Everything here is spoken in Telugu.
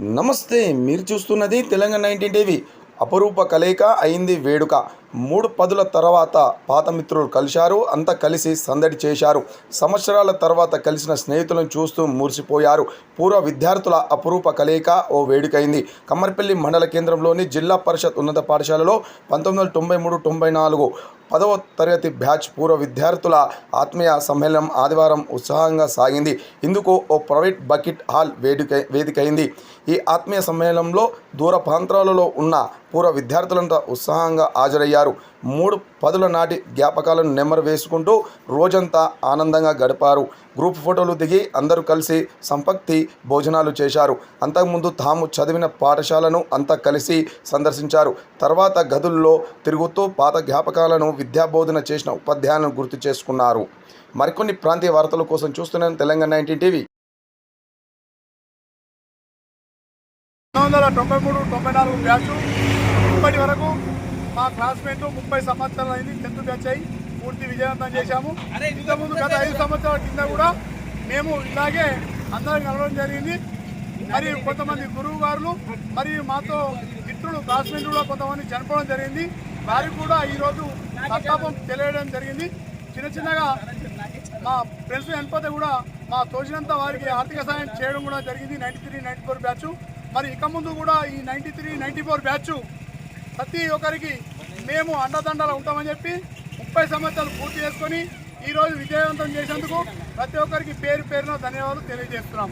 నమస్తే మీరు చూస్తున్నది తెలంగాణ నైన్టీన్ టీవీ. అపరూప కలయిక అయింది వేడుక. మూడు పదుల తర్వాత పాత మిత్రులు కలిశారు అంతా కలిసి సందడి చేశారు. సంవత్సరాల తర్వాత కలిసిన స్నేహితులను చూస్తూ మురిసిపోయారు. పూర్వ విద్యార్థుల అపరూప కలయిక ఓ వేడుకైంది కమ్మర్పల్లి మండల కేంద్రంలోని జిల్లా పరిషత్ ఉన్నత పాఠశాలలో పంతొమ్మిది వందల తొంభై మూడు తొంభై నాలుగు పదవ తరగతి బ్యాచ్ పూర్వ విద్యార్థుల ఆత్మీయ సమ్మేళనం ఆదివారం ఉత్సాహంగా సాగింది. ఇందుకు ఓ ప్రైవేట్ బకెట్ హాల్ వేదిక వేదికైంది. ఈ ఆత్మీయ సమ్మేళనంలో దూర ప్రాంతాలలో ఉన్న పూర్వ విద్యార్థులంతా ఉత్సాహంగా హాజరయ్యారు. మూడు పదుల నాటి జ్ఞాపకాలను నెమ్మరు వేసుకుంటూ రోజంతా ఆనందంగా గడిపారు. గ్రూప్ ఫోటోలు దిగి అందరూ కలిసి సంపక్తి భోజనాలు చేశారు. అంతకుముందు తాము చదివిన పాఠశాలను అంతా కలిసి సందర్శించారు. తర్వాత గదుల్లో తిరుగుతూ పాత జ్ఞాపకాలను విద్యాబోధన చేసిన ఉపాధ్యాయులను గుర్తు చేసుకున్నారు. మరికొన్ని ప్రాంతీయ వార్తల కోసం చూస్తున్నాను తెలంగాణ నైన్టీన్ టీవీ. పంతొమ్మిది వందల తొంభై మూడు తొంభై నాలుగు బ్యాచ్ ఇప్పటి వరకు మా క్లాస్మేట్లు ముప్పై సంవత్సరాలు అయింది టెన్త్ బ్యాచ్ అయి పూర్తి విజయవంతం చేశాము. ఇంతకుముందు గత ఐదు సంవత్సరాల కింద కూడా మేము ఇలాగే అందరం కలవడం జరిగింది. మరియు కొంతమంది గురువు గారులు మరియు మాతో మిత్రులు క్లాస్మేట్లు కూడా కొంతమంది చనిపోవడం జరిగింది. వారికి కూడా ఈరోజు సంతాపం తెలియడం జరిగింది. చిన్న చిన్నగా మా ఫ్రెండ్స్ చనిపోతే కూడా మా తోచినంత వారికి ఆర్థిక సాయం చేయడం కూడా జరిగింది. Ninety three ninety four batch మరి ఇక ముందు కూడా ఈ ninety three ninety four batch ప్రతి ఒక్కరికి మేము అండదండలు ఉంటామని చెప్పి ముప్పై సంవత్సరాలు పూర్తి చేసుకొని ఈరోజు విజయవంతం చేసేందుకు ప్రతి ఒక్కరికి పేరు పేరున ధన్యవాదాలు తెలియజేస్తున్నాం.